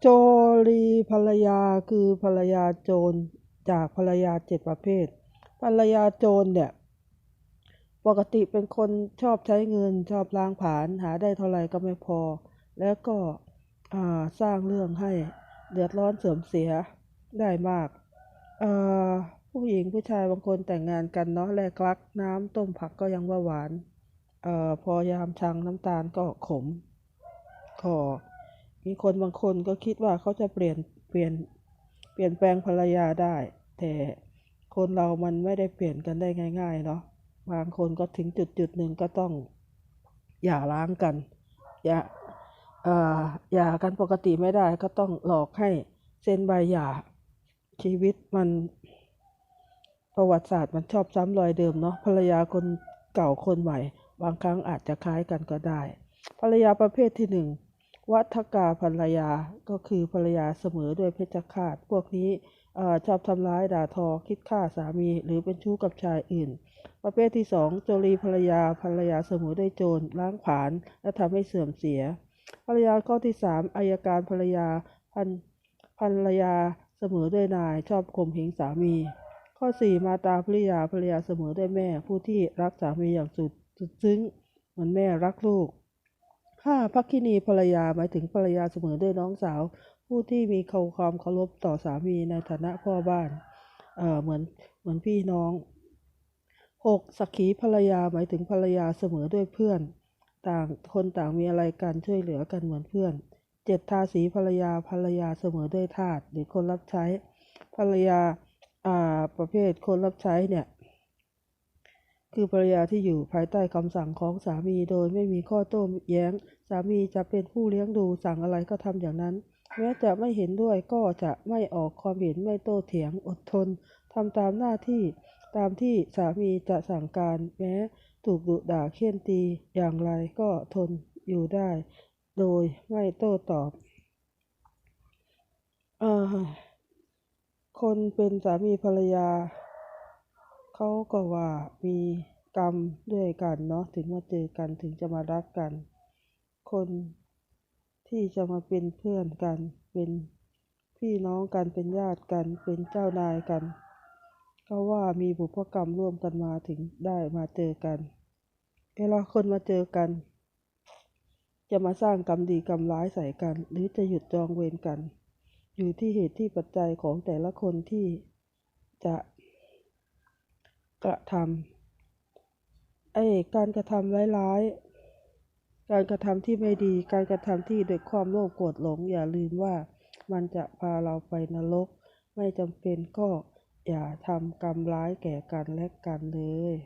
โจรีภรรยาคือภรรยาโจรจากภรรยาเจ็ดประเภท ภรรยาโจรเนี่ยปกติเป็นคนชอบใช้เงินชอบล้างผลาญหาได้เท่าไหร่ก็ไม่พอ แล้วก็สร้างเรื่องให้เดือดร้อนเสื่อมเสียได้มาก ผู้หญิงผู้ชายบางคนแต่งงานกันเนาะแลกรักน้ำต้มผักก็ยังว่าหวานอ่อพอยามชังน้ำตาลก็ขม ขอ มีคนบางคนก็คิดว่าเขาจะเปลี่ยนเปลี่ยนเปลี่ยนแปลงภรรยาได้ แต่คนเรามันไม่ได้เปลี่ยนกันได้ง่าย ๆ เนาะบางคนก็ถึงจุดจุดหนึ่งก็ต้องหย่าร้างกัน อย่าเอ่อย่ากันปกติไม่ได้ก็ต้องหลอกให้เซ็นใบหย่าชีวิตมันประวัติศาสตร์มันชอบซ้ำรอยเดิมเนาะภรรยาคนเก่าคนใหม่ บางครั้งอาจจะคล้ายกันก็ได้ ภรรยาประเภทที่หนึ่ง วัฏกาภรรยาก็คือภรรยาเสมอด้วยเพชฌฆาตพวกนี้อชอบทำร้ายด่าทอคิดฆ่าสามี หรือเป็นชู้กับชายอื่น ประเภทที่สองโจรีภรรยาภรรยาเสมอด้วยโจรล้างผลาญและทำให้เสื่อมเสีย ภรรยาข้อที่สามอายการภรรยาพันภรรยาเสมอด้วยนายชอบข่มเหงสามี ข้อสี่มาตาภริยาภรรยาเสมอด้วยแม่ผู้ที่รักสามีอย่างสุดสุดซึ้งเหมือนแม่รักลูก ห้าพักคินีภรรยาหมายถึงภรรยาเสมอด้วยน้องสาว ผู้ที่มีเขาความเคารพต่อสามีในฐานะพ่อบ้านเอ่อเหมือนเหมือนพี่น้องหกสักขีภรรยาหมายถึงภรรยาเสมอด้วยเพื่อน ต่างคนต่างมีอะไรกันช่วยเหลือกันเหมือนเพื่อนเจ็ดทาสีภรรยาภรรยาเสมอด้วยทาสหรือคนรับใช้ภรรยาอ่าประเภทคนรับใช้เนี่ย คือภรรยาที่อยู่ภายใต้คำสั่งของสามีโดยไม่มีข้อโต้แย้ง สามีจะเป็นผู้เลี้ยงดูสั่งอะไรก็ทำอย่างนั้น แม้จะไม่เห็นด้วยก็จะไม่ออกความเห็นไม่โต้เถียงอดทนทำตามหน้าที่ ตามที่สามีจะสั่งการแม้ถูกดุด่าเคี่ยนตีอย่างไรก็ทนอยู่ได้ โดยไม่โต้ตอบอคนเป็นสามีภรรยา เขาก็ว่ามีกรรมด้วยกันเนาะถึงมาเจอกันถึงจะมารักกัน คนที่จะมาเป็นเพื่อนกัน เป็นพี่น้องกันเป็นญาติกัน เป็นเจ้านายกัน ก็ว่ามีบุพกรรมร่วมกันมาถึงได้มาเจอกันเวลาคนมาเจอกัน จะมาสร้างกรรมดีกรรมร้ายใส่กัน หรือจะหยุดจองเวรกัน อยู่ที่เหตุที่ปัจจัยของแต่ละคนที่จะ กระทำไอ้การกระทำร้ายๆ การกระทำที่ไม่ดี การกระทำที่ด้วยความโลภโกรธหลง อย่าลืมว่ามันจะพาเราไปนรก ไม่จำเป็นก็อย่าทำกรรมร้ายแก่กันและกันเลย